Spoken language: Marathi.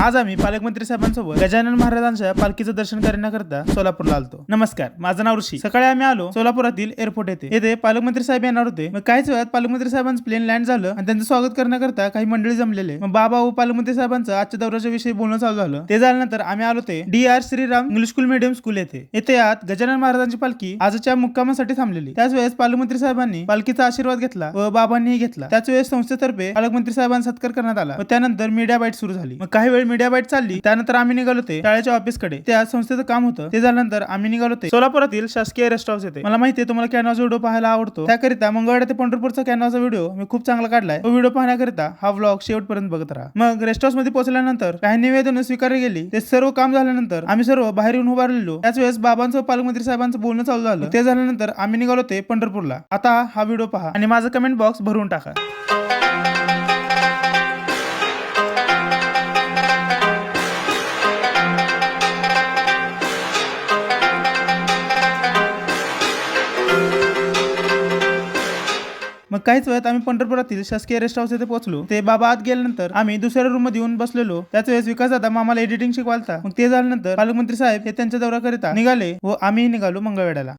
आज आम्ही पालकमंत्री साहेबांसोबत गजानन महाराजांच्या पालखीचं दर्शन करण्याकरता सोलापूरला आलतो. नमस्कार माझं नाव ऋषी. सकाळी आम्ही आलो सोलापुरातील एअरपोर्ट येथे. येथे पालकमंत्री साहेब येणार होते. मग काहीच वेळात पालकमंत्री साहेबांचं प्लेन लँड झालं आणि त्यांचं स्वागत करण्याकरता काही मंडळी जमलेले. मग बाबा व पालकमंत्री साहेबांचं आजच्या दौऱ्याच्या विषयी बोलणं चालू झालं. ते झाल्यानंतर आम्ही आलो ते D R Shriram English school medium school येथे. येथे आत गजानन महाराजांची पालखी आजच्या मुक्कामासाठी थांबलेली. त्याच वेळेस पालकमंत्री साहेबांनी पालखीचा आशीर्वाद घेतला व बाबांनीही घेतला. त्याच वेळेस संस्थेतर्फे पालकमंत्री साहेबांचा सत्कार करण्यात आला व त्यानंतर मीडिया बाईट सुरू झाली. मग काही वेळ मीडिया बाईट चालली त्यानंतर आम्ही निघालो ते शाळेच्या ऑफिसकडे त्या संस्थेचं काम होतं. ते झाल्यानंतर आम्ही निघालो ते सोलापुरातील शासकीय रेस्ट हाऊस येते मला माहिती आहे तुम्हाला कॅनवाचा व्हिडिओ पाहायला आवडतो. त्याकरिता मंगळवार ते पंढरपूरचा कॅनवाचा व्हिडिओ मी खूप चांगला काढलाय. तो व्हिडिओ पाहण्याकरिता हा व्लॉग शेवटपर्यंत बघत राहा. मग रेस्ट हाऊसमध्ये पोहोचल्यानंतर काही निवेदन स्वीकारली गेली. ते सर्व काम झाल्यानंतर आम्ही सर्व बाहेर येऊन उभारलेलो त्याच वेळेस बाबांचं पालकमंत्री साहेबांचं बोलणं चालू झालं. ते झाल्यानंतर आम्ही निघालो ते पंढरपूरला. आता हा व्हिडिओ पहा आणि माझा कमेंट बॉक्स भरून टाका. मग काहीच वेळात आम्ही पंढरपुरातील शासकीय रेस्ट हाऊस येथे पोहोचलो. ते बाबा आत गेल्यानंतर आम्ही दुसऱ्या रूममध्ये येऊन बसलेलो. त्याच वेळेस विकास दादा आम्हाला एडिटिंग शिकवालता. मग ते झाल्यानंतर पालकमंत्री साहेब हे त्यांच्या दौऱ्याकरिता निघाले व आम्ही निघालो मंगळवेड्याला